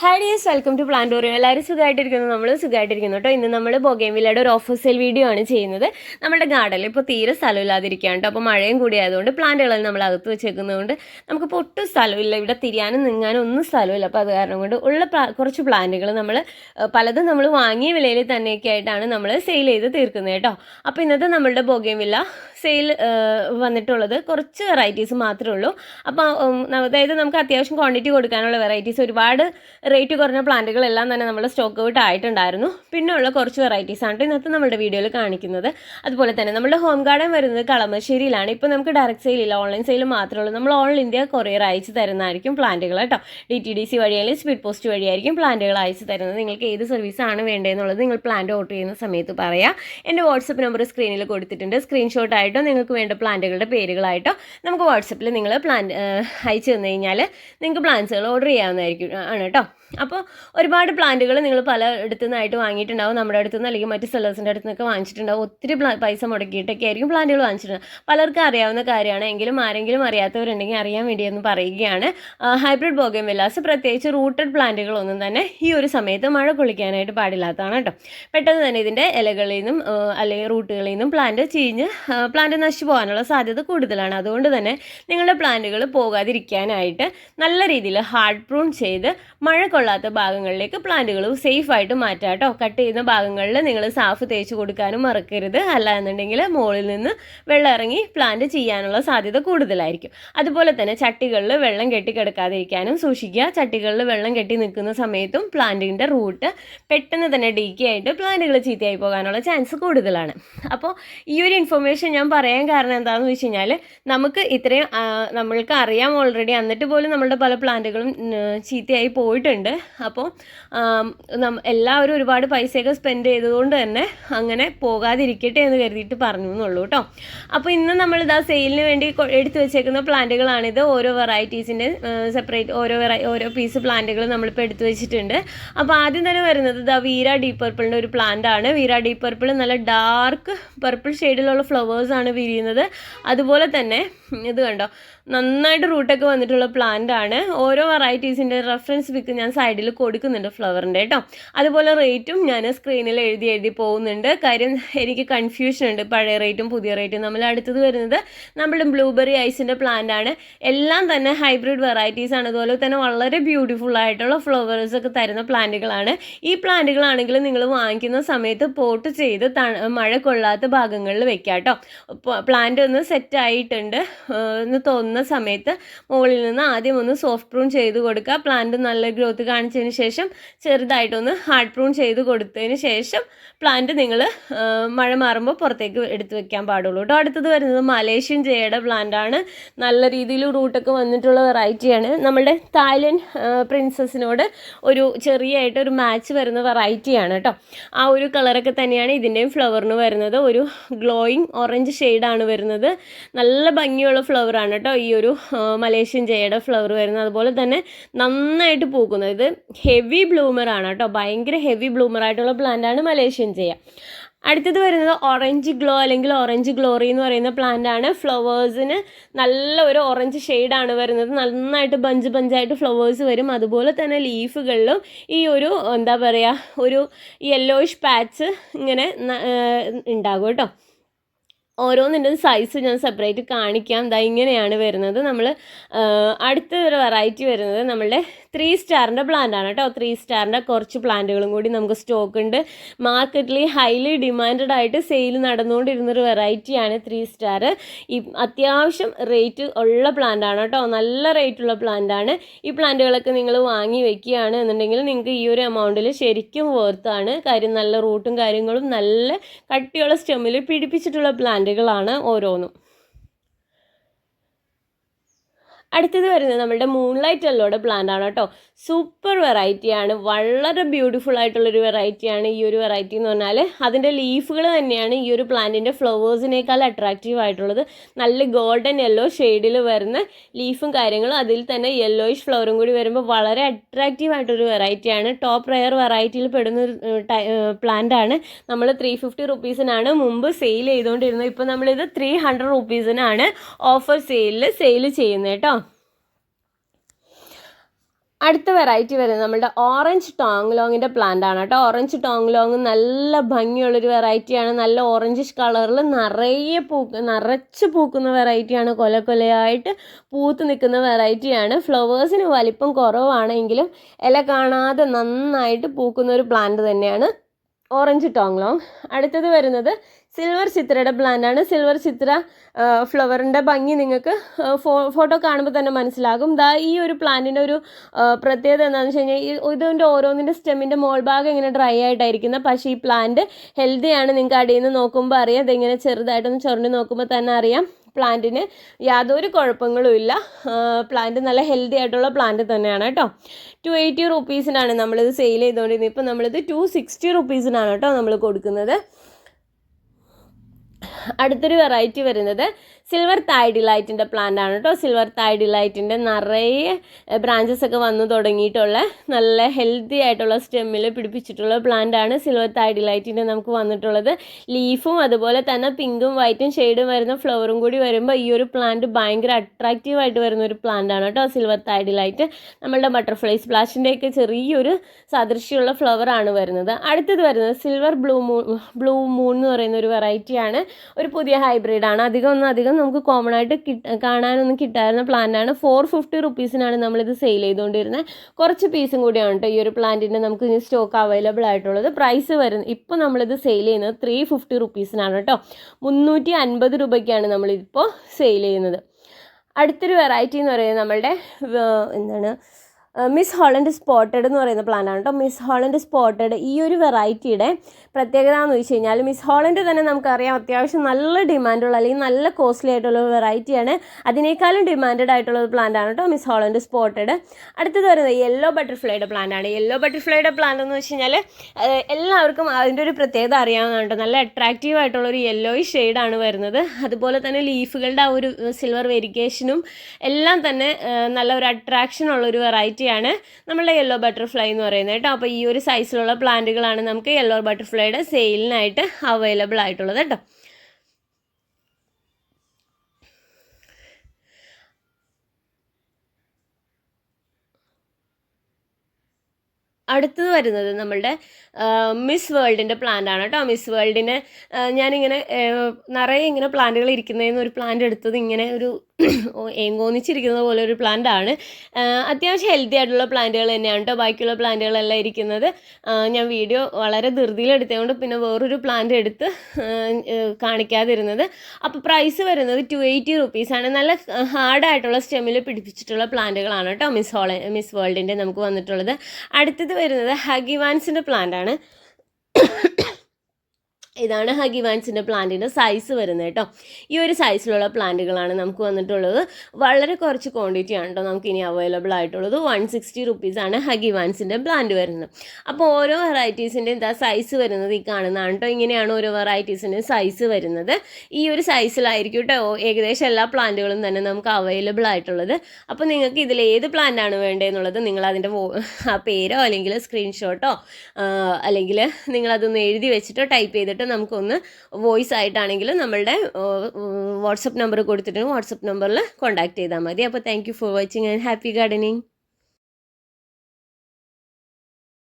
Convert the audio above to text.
Hi dears welcome to Plantorium എല്ലാവരും സുഖമായിട്ടിരിക്കുന്നു. നമ്മൾ സുഖമായിട്ടിരിക്കുന്നു കേട്ടോ. ഇന്ന് നമ്മൾ ബൊഗേമില്ലയുടെ ഒരു ഓഫർ സെയിൽ വീഡിയോ ആണ് ചെയ്യുന്നത്. നമ്മുടെ ഗാർഡനിൽ ഇപ്പോൾ തീരെ സ്ഥലമില്ലാതിരിക്കുകയാണ് കേട്ടോ. അപ്പോൾ മഴയും കൂടി ആയതുകൊണ്ട് പ്ലാന്റുകളെല്ലാം നമ്മൾ അകത്ത് വെച്ചേക്കുന്നതുകൊണ്ട് നമുക്കിപ്പോൾ ഒട്ടും സ്ഥലമില്ല. ഇവിടെ തിരിയാനും നിങ്ങാനും ഒന്നും സ്ഥലമില്ല. അപ്പോൾ അത് കാരണം കൊണ്ട് ഉള്ള കുറച്ച് പ്ലാന്റുകൾ നമ്മൾ പലതും നമ്മൾ വാങ്ങിയ വിലയിൽ തന്നെയൊക്കെ ആയിട്ടാണ് നമ്മൾ സെയിൽ ചെയ്ത് തീർക്കുന്നത് കേട്ടോ. അപ്പോൾ ഇന്നത്തെ നമ്മളുടെ ബൊഗേമില്ല സെയിൽ വന്നിട്ടുള്ളത് കുറച്ച് വെറൈറ്റീസ് മാത്രമേ ഉള്ളൂ. അപ്പോൾ അതായത് നമുക്ക് അത്യാവശ്യം ക്വാണ്ടിറ്റി കൊടുക്കാനുള്ള വെറൈറ്റീസ് ഒരുപാട് റേറ്റ് കുറഞ്ഞ പ്ലാന്റുകളെല്ലാം തന്നെ നമ്മൾ സ്റ്റോക്ക് ഔട്ട് ആയിട്ടുണ്ടായിരുന്നു പിന്നെ ഉള്ള കുറച്ച് വെറൈറ്റീസ് ആണ് ഇന്നത്തെ നമ്മുടെ വീഡിയോയിൽ കാണിക്കുന്നത്. അതുപോലെ തന്നെ നമ്മുടെ ഹോം ഗാർഡൻ വരുന്നത് കളമശ്ശേരിയിലാണ്. ഇപ്പോൾ നമുക്ക് ഡയറക്റ്റ് സെയിൽ ഇല്ല ഓൺലൈൻ സെയിൽ മാത്രമേ ഉള്ളൂ. നമ്മൾ ഓൾ ഇന്ത്യ കൊറിയർ അയച്ചു തരുന്നതായിരിക്കും പ്ലാന്റുകൾ കേട്ടോ ഡി ടി ഡി സി വഴി അല്ലെങ്കിൽ സ്പീഡ് പോസ്റ്റ് വഴിയായിരിക്കും പ്ലാന്റുകൾ അയച്ചു തരുന്നത്. നിങ്ങൾക്ക് ഏത് സർവീസ് ആണ് വേണ്ടതെന്നുള്ളത് നിങ്ങൾ പ്ലാന്റ് ഓർഡർ ചെയ്യുന്ന സമയത്ത് പറയാം. എന്റെ വാട്സപ്പ് നമ്പർ സ്ക്രീനിൽ കൊടുത്തിട്ടുണ്ട്. സ്ക്രീൻഷോട്ട് ആയിട്ടോ നിങ്ങൾക്ക് വേണ്ട പ്ലാന്റുകളുടെ പേരുകളായിട്ടോ നമുക്ക് വാട്സപ്പിൽ നിങ്ങൾ പ്ലാൻ അയച്ചു തന്നു കഴിഞ്ഞാൽ നിങ്ങൾക്ക് പ്ലാന്റ്സുകൾ ഓർഡർ ചെയ്യാവുന്നതായിരിക്കും ആണ് കേട്ടോ അപ്പോൾ ഒരുപാട് പ്ലാന്റുകൾ നിങ്ങൾ പല നിന്നായിട്ട് വാങ്ങിയിട്ടുണ്ടാവും. നമ്മുടെ അടുത്ത് നിന്ന് അല്ലെങ്കിൽ മറ്റു സെല്ലേഴ്സിന്റെ അടുത്ത് നിന്നൊക്കെ വാങ്ങിച്ചിട്ടുണ്ടാവും. ഒത്തിരി പൈസ മുടക്കിയിട്ടൊക്കെ ആയിരിക്കും പ്ലാന്റുകൾ വാങ്ങിച്ചിട്ടുണ്ടാവും പലർക്കും അറിയാവുന്ന കാര്യമാണ്. എങ്കിലും ആരെങ്കിലും അറിയാത്തവരുണ്ടെങ്കിൽ അറിയാൻ വേണ്ടി വേണ്ടിയെന്ന് പറയുകയാണ്. ഹൈബ്രിഡ് ബോഗം വില്ലാസ് പ്രത്യേകിച്ച് റൂട്ടഡ് പ്ലാന്റുകളൊന്നും തന്നെ ഈ ഒരു സമയത്ത് മഴ കൊള്ളിക്കാനായിട്ട് പാടില്ലാത്തതാണ് കേട്ടോ. പെട്ടെന്ന് തന്നെ ഇതിന്റെ ഇലകളിൽ നിന്നും അല്ലെങ്കിൽ റൂട്ടുകളിൽ നിന്നും പ്ലാന്റ് ചീഞ്ഞ് പ്ലാന്റ് നശിച്ചു പോകാനുള്ള സാധ്യത കൂടുതലാണ്. അതുകൊണ്ട് തന്നെ നിങ്ങളുടെ പ്ലാന്റുകൾ പോകാതിരിക്കാനായിട്ട് നല്ല രീതിയിൽ ഹാർഡ് പ്രൂൺ ചെയ്ത് മഴ കൊള്ളാത്ത ഭാഗങ്ങളിലേക്ക് പ്ലാന്റുകൾ സേഫ് ആയിട്ട് മാറ്റാം കേട്ടോ കട്ട് ചെയ്യുന്ന ഭാഗങ്ങളിൽ നിങ്ങൾ സാഫ് തേച്ച് കൊടുക്കാനും മറക്കരുത്. അല്ല എന്നുണ്ടെങ്കിൽ മുകളിൽ നിന്ന് വെള്ളം ഇറങ്ങി പ്ലാന്റ് ചെയ്യാനുള്ള സാധ്യത കൂടുതലായിരിക്കും. അതുപോലെ തന്നെ ചട്ടികളിൽ വെള്ളം കെട്ടി കിടക്കാതിരിക്കാനും സൂക്ഷിക്കുക. ചട്ടികളിൽ വെള്ളം കെട്ടി നിൽക്കുന്ന സമയത്തും പ്ലാന്റിന്റെ റൂട്ട് പെട്ടെന്ന് തന്നെ ഡീക്കി ആയിട്ട് പ്ലാന്റുകൾ ചീത്തയായി പോകാനുള്ള ചാൻസ് കൂടുതലാണ്. അപ്പോൾ ഈ ഒരു ഇൻഫർമേഷൻ ഞാൻ പറയാൻ കാരണം എന്താണെന്ന് വെച്ച് കഴിഞ്ഞാൽ നമുക്ക് ഇത്രയും നമ്മൾക്ക് അറിയാം ഓൾറെഡി എന്നിട്ട് പോലും നമ്മളുടെ പല പ്ലാന്റുകളും ചീത്തയായി പോയിട്ടുണ്ട്. അപ്പോൾ ആം, നം- എല്ലാവരും ഒരുപാട് പൈസയൊക്കെ സ്പെൻഡ് ചെയ്തതുകൊണ്ട് തന്നെ അങ്ങനെ പോകാതിരിക്കട്ടെ എന്ന് കരുതിയിട്ട് പറഞ്ഞു എന്നുള്ളൂ കേട്ടോ അപ്പോൾ ഇന്ന് നമ്മൾ ഇതാ സെയിലിന് വേണ്ടി എടുത്തു വെച്ചേക്കുന്ന പ്ലാന്റുകളാണിത്. ഓരോ വെറൈറ്റീസിന്റെ സെപ്പറേറ്റ് ഓരോ വെറൈ ഓരോ പീസ് പ്ലാന്റുകൾ നമ്മളിപ്പോൾ എടുത്തു വെച്ചിട്ടുണ്ട്. അപ്പോൾ ആദ്യം തന്നെ വരുന്നത് ഇതാ വീര ഡീപ് പർപ്പിളിന്റെ ഒരു പ്ലാന്റ് ആണ്. വീര ഡീപ് പർപ്പിൾ നല്ല ഡാർക്ക് പർപ്പിൾ ഷെയ്ഡിലുള്ള ഫ്ലവേഴ്സാണ് വിരിയുന്നത്. അതുപോലെ തന്നെ ഇത് കണ്ടോ നന്നായിട്ട് റൂട്ടൊക്കെ വന്നിട്ടുള്ള പ്ലാന്റ് ആണ്. ഓരോ വെറൈറ്റീസിന്റെ റെഫറൻസ് പിക്ക് ഞാൻ സൈഡിൽ കൊടുക്കുന്നുണ്ട് ഫ്ലവറിന്റെ കേട്ടോ അതുപോലെ റേറ്റും ഞാൻ സ്ക്രീനിൽ എഴുതി എഴുതി പോകുന്നുണ്ട്. കാര്യം എനിക്ക് കൺഫ്യൂഷൻ ഉണ്ട്. പഴയ റേറ്റും പുതിയ റേറ്റും നമ്മൾ അടുത്തത് വരുന്നത് നമ്മുടെ ബ്ലൂബെറി ഐസിന്റെ പ്ലാന്റ് ആണ്. എല്ലാം തന്നെ ഹൈബ്രിഡ് വെറൈറ്റീസ് ആണ്. അതുപോലെ തന്നെ വളരെ ബ്യൂട്ടിഫുൾ ആയിട്ടുള്ള ഫ്ലവേഴ്സ് ഒക്കെ തരുന്ന പ്ലാന്റുകളാണ് ഈ പ്ലാന്റുകളാണെങ്കിൽ നിങ്ങൾ വാങ്ങിക്കുന്ന സമയത്ത് പോട്ട് ചെയ്ത് മഴ കൊള്ളാത്ത ഭാഗങ്ങളിൽ വെക്കാം കേട്ടോ പ്ലാന്റ് ഒന്ന് സെറ്റ് ആയിട്ടുണ്ട്. എന്ന് തോന്നുന്ന സമയത്ത് മുകളിൽ നിന്ന് ആദ്യം ഒന്ന് സോഫ്റ്റ് പ്രൂൺ ചെയ്ത് കൊടുക്കുക. പ്ലാന്റ് നല്ല ഗ്രോത്ത് കാണിച്ചതിന് ശേഷം ചെറുതായിട്ടൊന്ന് ഹാർഡ് പ്രൂൺ ചെയ്ത് കൊടുത്തതിന് ശേഷം പ്ലാന്റ് നിങ്ങൾ മഴ മാറുമ്പോൾ പുറത്തേക്ക് എടുത്തു വെക്കാൻ പാടുള്ളൂ കേട്ടോ. അടുത്തത് വരുന്നത് മലേഷ്യൻ ജയയുടെ പ്ലാന്റ് ആണ്. നല്ല രീതിയിൽ റൂട്ടൊക്കെ വന്നിട്ടുള്ള വെറൈറ്റിയാണ് നമ്മുടെ തായ്ലൻഡ് പ്രിൻസസിനോട് ഒരു ചെറിയായിട്ട് ഒരു മാച്ച് വരുന്ന വെറൈറ്റിയാണ് കേട്ടോ. ആ ഒരു കളറൊക്കെ തന്നെയാണ് ഇതിന്റെയും ഫ്ലവറിന് വരുന്നത്. ഒരു ഗ്ലോയിങ് ഓറഞ്ച് ഷെയ്ഡാണ് വരുന്നത്. നല്ല ഭംഗിയുള്ള ഫ്ലവറാണ് കേട്ടോ. ഈ ഒരു മലേഷ്യൻ ജയയുടെ ഫ്ലവർ വരുന്നത്. അതുപോലെ തന്നെ നന്നായിട്ട് പൂക്കുന്നത്. ഇത് ഹെവി ബ്ലൂമർ ആണ് കേട്ടോ. ഭയങ്കര ഹെവി ബ്ലൂമർ ആയിട്ടുള്ള പ്ലാന്റ് ആണ് മലേഷ്യൻ ജയ. അടുത്തത് വരുന്നത് ഓറഞ്ച് ഗ്ലോ അല്ലെങ്കിൽ ഓറഞ്ച് ഗ്ലോറി എന്ന് പറയുന്ന പ്ലാന്റ് ആണ്. ഫ്ലവേഴ്സിന് നല്ല ഒരു ഓറഞ്ച് ഷെയ്ഡാണ് വരുന്നത്. നന്നായിട്ട് ബഞ്ച് ബഞ്ചായിട്ട് ഫ്ലവേഴ്സ് വരും. അതുപോലെ തന്നെ ലീഫുകളിലും ഈ ഒരു എന്താ പറയുക ഒരു യെല്ലോയിഷ് പാച്ച് ഇങ്ങനെ ഉണ്ടാകും കേട്ടോ. ഓരോന്നിന്റെ സൈസ് ഞാൻ സെപ്പറേറ്റ് കാണിക്കാം. ദാ ഇങ്ങനെയാണ് വരുന്നത്. നമ്മൾ അടുത്ത ഒരു വെറൈറ്റി വരുന്നത് നമ്മളുടെ ത്രീ സ്റ്റാറിന്റെ പ്ലാന്റ് ആണ് കേട്ടോ. ത്രീ സ്റ്റാറിന്റെ കുറച്ച് പ്ലാന്റുകളും കൂടി നമുക്ക് സ്റ്റോക്ക് ഉണ്ട്. മാർക്കറ്റിൽ ഹൈലി ഡിമാൻഡഡ് ആയിട്ട് സെയിൽ നടന്നുകൊണ്ടിരുന്നൊരു വെറൈറ്റിയാണ് ത്രീ സ്റ്റാർ ഈ അത്യാവശ്യം റേറ്റ് ഉള്ള പ്ലാന്റ് ആണ് കേട്ടോ. നല്ല റേറ്റ് ഉള്ള പ്ലാന്റ് ആണ്. ഈ പ്ലാന്റുകളൊക്കെ നിങ്ങൾ വാങ്ങി വെക്കുകയാണ് എന്നുണ്ടെങ്കിൽ നിങ്ങൾക്ക് ഈ ഒരു എമൗണ്ടിൽ ശരിക്കും വർത്താണ് കാര്യം നല്ല റൂട്ടും കാര്യങ്ങളും നല്ല കട്ടിയുള്ള സ്റ്റെമ്മിൽ പിടിപ്പിച്ചിട്ടുള്ള പ്ലാന്റുകളാണ് ഓരോന്നും. അടുത്തത് വരുന്നത് നമ്മുടെ മൂൺലൈറ്റ് അല്ലോടെ പ്ലാന്റ് ആണ് കേട്ടോ. സൂപ്പർ വെറൈറ്റിയാണ് വളരെ ബ്യൂട്ടിഫുൾ ആയിട്ടുള്ളൊരു വെറൈറ്റിയാണ് ഈ ഒരു വെറൈറ്റി എന്ന് പറഞ്ഞാൽ അതിന്റെ ലീഫുകൾ തന്നെയാണ് ഈ ഒരു പ്ലാന്റിന്റെ ഫ്ലവേഴ്സിനേക്കാൾ അട്രാക്റ്റീവ് ആയിട്ടുള്ളത്. നല്ല ഗോൾഡൻ യെല്ലോ ഷെയ്ഡിൽ വരുന്ന ലീഫും കാര്യങ്ങളും അതിൽ തന്നെ യെല്ലോയിഷ് ഫ്ലവറും കൂടി വരുമ്പോൾ വളരെ അട്രാക്റ്റീവ് ആയിട്ടൊരു വെറൈറ്റിയാണ് ടോപ്പ് റയർ വെറൈറ്റിയിൽ പെടുന്ന ഒരു പ്ലാന്റ് ആണ്. നമ്മൾ ത്രീ ഫിഫ്റ്റി റുപ്പീസിനാണ് മുമ്പ് സെയിൽ ചെയ്തുകൊണ്ടിരുന്നത് ഇപ്പോൾ നമ്മളിത് ത്രീ ഹൺഡ്രഡ് റുപ്പീസിനാണ് ഓഫർ സെയിലിൽ സെയിൽ ചെയ്യുന്നത് കേട്ടോ. അടുത്ത വെറൈറ്റി വരുന്നത് നമ്മുടെ ഓറഞ്ച് ടോങ് ലോങ്ങിന്റെ പ്ലാന്റ് ആണ് കേട്ടോ. ഓറഞ്ച് ടോങ് ലോങ് നല്ല ഭംഗിയുള്ളൊരു വെറൈറ്റിയാണ് നല്ല ഓറഞ്ചിഷ് കളറിൽ നിറയെ പൂക്ക് നിറച്ച് പൂക്കുന്ന വെറൈറ്റിയാണ് കൊല കൊലയായിട്ട് പൂത്ത് നിൽക്കുന്ന വെറൈറ്റിയാണ് ഫ്ലവേഴ്സിന് വലിപ്പം കുറവാണെങ്കിലും ഇല കാണാതെ നന്നായിട്ട് പൂക്കുന്ന ഒരു പ്ലാന്റ് തന്നെയാണ് ഓറഞ്ച് ടോങ് ലോങ് അടുത്തത് വരുന്നത് സിൽവർ ചിത്രയുടെ പ്ലാന്റാണ് സിൽവർ ചിത്ര ഫ്ലവറിന്റെ ഭംഗി നിങ്ങൾക്ക് ഫോട്ടോ കാണുമ്പോൾ തന്നെ മനസ്സിലാകും. ദാ ഈ ഒരു പ്ലാന്റിന്റെ ഒരു പ്രത്യേകത എന്താണെന്ന് വെച്ച് കഴിഞ്ഞാൽ ഇതിന്റെ ഓരോന്നിന്റെ സ്റ്റെമ്മിന്റെ ഭാഗം ഇങ്ങനെ ഡ്രൈ ആയിട്ടായിരിക്കുന്നത് പക്ഷേ ഈ പ്ലാന്റ് ഹെൽത്തിയാണ് നിങ്ങൾക്ക് അടിയിൽ നിന്ന് നോക്കുമ്പോൾ അറിയാം. ഇതിങ്ങനെ ചെറുതായിട്ടൊന്ന് ചുരണ്ടി നോക്കുമ്പോൾ തന്നെ അറിയാം. പ്ലാന്റിന് യാതൊരു കുഴപ്പങ്ങളും ഇല്ല. പ്ലാന്റ് നല്ല ഹെൽത്തി ആയിട്ടുള്ള പ്ലാന്റ് തന്നെയാണ് കേട്ടോ. ടു എയ്റ്റി റുപ്പീസിനാണ് നമ്മളിത് സെയിൽ ചെയ്തുകൊണ്ടിരുന്നത് ഇപ്പം നമ്മളിത് ടു സിക്സ്റ്റി റുപ്പീസിനാണ് കേട്ടോ നമ്മൾ കൊടുക്കുന്നത്. അടുത്തൊരു വെറൈറ്റി വരുന്നത് സിൽവർ തായ് ഡിലൈറ്റിന്റെ പ്ലാന്റ് ആണ് കേട്ടോ സിൽവർ തായ് ഡിലൈറ്റിന്റെ നിറയെ ബ്രാഞ്ചസ് ഒക്കെ വന്നു തുടങ്ങിയിട്ടുള്ള നല്ല ഹെൽത്തി ആയിട്ടുള്ള സ്റ്റെമ്മിൽ പിടിപ്പിച്ചിട്ടുള്ള പ്ലാന്റ് ആണ് സിൽവർ തായ് ഡിലൈറ്റിന്റെ നമുക്ക് വന്നിട്ടുള്ളത്. ലീഫും അതുപോലെ തന്നെ പിങ്കും വൈറ്റും ഷെയ്ഡും വരുന്ന ഫ്ലവറും കൂടി വരുമ്പോൾ ഈ ഒരു പ്ലാന്റ് ഭയങ്കര അട്രാക്റ്റീവ് ആയിട്ട് വരുന്ന ഒരു പ്ലാന്റ് ആണ് കേട്ടോ സിൽവർ തായ് ഡിലൈറ്റ് നമ്മളുടെ ബട്ടർഫ്ലൈ സ്പ്ലാഷിന്റെയൊക്കെ ചെറിയൊരു സാദൃശ്യമുള്ള ഫ്ലവർ ആണ് വരുന്നത്. അടുത്തത് വരുന്നത് silver blue moon blue moon എന്ന് പറയുന്ന ഒരു വെറൈറ്റിയാണ് ഒരു പുതിയ ഹൈബ്രിഡാണ് അധികം ഒന്നും അധികം നമുക്ക് കോമൺ ആയിട്ട് കാണാനൊന്നും കിട്ടാവുന്ന പ്ലാന്റാണ് ഫോർ ഫിഫ്റ്റി റുപ്പീസിനാണ് നമ്മളിത് സെയിൽ ചെയ്തുകൊണ്ടിരുന്നത് കുറച്ച് പീസും കൂടിയാണ് കേട്ടോ ഈ ഒരു പ്ലാന്റിന്റെ നമുക്ക് ഇനി സ്റ്റോക്ക് അവൈലബിൾ ആയിട്ടുള്ളത്. പ്രൈസ് വരുന്നത് ഇപ്പോൾ നമ്മളിത് സെയിൽ ചെയ്യുന്നത് ത്രീ ഫിഫ്റ്റി റുപ്പീസിനാണ് കേട്ടോ മുന്നൂറ്റി അൻപത് രൂപയ്ക്കാണ് നമ്മളിപ്പോൾ സെയിൽ ചെയ്യുന്നത്. അടുത്തൊരു വെറൈറ്റി എന്ന് പറയുന്നത് നമ്മളുടെ എന്താണ് മിസ് ഹോളൻഡ് സ്പോട്ടഡ് എന്ന് പറയുന്ന പ്ലാന്റാണ് കേട്ടോ മിസ് ഹോളൻഡ് സ്പോട്ടഡ് ഈ ഒരു വെറൈറ്റിയുടെ പ്രത്യേകത എന്ന് വെച്ച് കഴിഞ്ഞാൽ മിസ് ഹോളൻഡ് തന്നെ നമുക്കറിയാം അത്യാവശ്യം നല്ല ഡിമാൻഡുള്ള അല്ലെങ്കിൽ നല്ല കോസ്റ്റ്ലി ആയിട്ടുള്ള വെറൈറ്റിയാണ് അതിനേക്കാളും ഡിമാൻഡഡ് ആയിട്ടുള്ള ഒരു പ്ലാന്റ് ആണ് കേട്ടോ മിസ് ഹോളൻഡ് സ്പോട്ടഡ് അടുത്തത് വരുന്നത് യെല്ലോ ബട്ടർഫ്ലൈയുടെ പ്ലാന്റ് ആണ്. യെല്ലോ ബട്ടർഫ്ലൈയുടെ പ്ലാന്റ് എന്ന് വെച്ച് കഴിഞ്ഞാൽ എല്ലാവർക്കും അതിന്റെ ഒരു പ്രത്യേകത അറിയാവുന്നതാണ് കേട്ടോ നല്ല അട്രാക്റ്റീവ് ആയിട്ടുള്ള ഒരു യെല്ലോയിഷ് ഷെയ്ഡാണ് വരുന്നത്. അതുപോലെ തന്നെ ലീഫുകളുടെ ആ ഒരു സിൽവർ വെരിക്കേഷനും എല്ലാം തന്നെ നല്ല ഒരു അട്രാക്ഷൻ ഉള്ള ഒരു വെറൈറ്റിയാണ് നമ്മളുടെ യെല്ലോ ബട്ടർഫ്ലൈ എന്ന് പറയുന്നത് കേട്ടോ. അപ്പോൾ ഈ ഒരു സൈസിലുള്ള പ്ലാന്റുകളാണ് നമുക്ക് യെല്ലോ ബട്ടർഫ്ലൈയുടെ സെയിലിനായിട്ട് അവൈലബിൾ ആയിട്ടുള്ളത് കേട്ടോ. അടുത്തത് വരുന്നത് നമ്മളുടെ മിസ് വേൾഡിന്റെ പ്ലാന്റ് ആണ് കേട്ടോ. മിസ് വേൾഡിന് ഞാനിങ്ങനെ നിറയെ ഇങ്ങനെ പ്ലാന്റുകൾ ഇരിക്കുന്നതിന് ഒരു പ്ലാന്റ് എടുത്തത് ഇങ്ങനെ ഒരു ഏങ്കോന്നിച്ചിരിക്കുന്നത് പോലെ ഒരു പ്ലാന്റ് ആണ് അത്യാവശ്യം ഹെൽത്തി ആയിട്ടുള്ള പ്ലാന്റുകൾ തന്നെയാണ് കേട്ടോ ബാക്കിയുള്ള പ്ലാന്റുകളെല്ലാം ഇരിക്കുന്നത്. ഞാൻ വീഡിയോ വളരെ ധൃതിയിലെടുത്തതുകൊണ്ട് പിന്നെ വേറൊരു പ്ലാന്റ് എടുത്ത് കാണിക്കാതിരുന്നത്. അപ്പോൾ പ്രൈസ് വരുന്നത് ടു എയ്റ്റി റുപ്പീസാണ് നല്ല ഹാർഡായിട്ടുള്ള സ്റ്റെമ്മിൽ പിടിപ്പിച്ചിട്ടുള്ള പ്ലാന്റുകളാണ് കേട്ടോ മിസ് ഹോള മിസ് വേൾഡിന്റെ നമുക്ക് വന്നിട്ടുള്ളത്. അടുത്തത് വരുന്നത് ഹഗിവാൻസിന്റെ പ്ലാന്റ് ആണ്. ഇതാണ് ഹഗിവാൻസിന്റെ പ്ലാന്റിന്റെ സൈസ് വരുന്നത് കേട്ടോ. ഈ ഒരു സൈസിലുള്ള പ്ലാന്റുകളാണ് നമുക്ക് വന്നിട്ടുള്ളത്. വളരെ കുറച്ച് ക്വാണ്ടിറ്റി ആണ് കേട്ടോ നമുക്ക് ഇനി അവൈലബിൾ ആയിട്ടുള്ളത്. വൺ സിക്സ്റ്റി റുപ്പീസാണ് ഹഗിവാൻസിന്റെ പ്ലാന്റ് വരുന്നത്. അപ്പോൾ ഓരോ വെറൈറ്റീസിന്റെ എന്താ സൈസ് വരുന്നത് ഈ കാണുന്നതാണ് കേട്ടോ. ഇങ്ങനെയാണ് ഓരോ വെറൈറ്റീസിന്റെ സൈസ് വരുന്നത്. ഈ ഒരു സൈസിലായിരിക്കും കേട്ടോ ഏകദേശം എല്ലാ പ്ലാന്റുകളും തന്നെ നമുക്ക് അവൈലബിൾ ആയിട്ടുള്ളത്. അപ്പോൾ നിങ്ങൾക്ക് ഇതിൽ ഏത് പ്ലാന്റ് ആണ് വേണ്ടതെന്നുള്ളത് നിങ്ങൾ അതിന്റെ ആ പേരോ അല്ലെങ്കിൽ സ്ക്രീൻഷോട്ടോ അല്ലെങ്കിൽ നിങ്ങളതൊന്ന് എഴുതി വെച്ചിട്ടോ ടൈപ്പ് ചെയ്തിട്ട് നമുക്കൊന്ന് വോയിസ് ആയിട്ടാണെങ്കിലും നമ്മളുടെ വാട്സപ്പ് നമ്പർ കൊടുത്തിട്ടുണ്ട് വാട്സപ്പ് നമ്പറിൽ കോൺടാക്ട് ചെയ്താൽ മതി. അപ്പോൾ thank for watching and happy gardening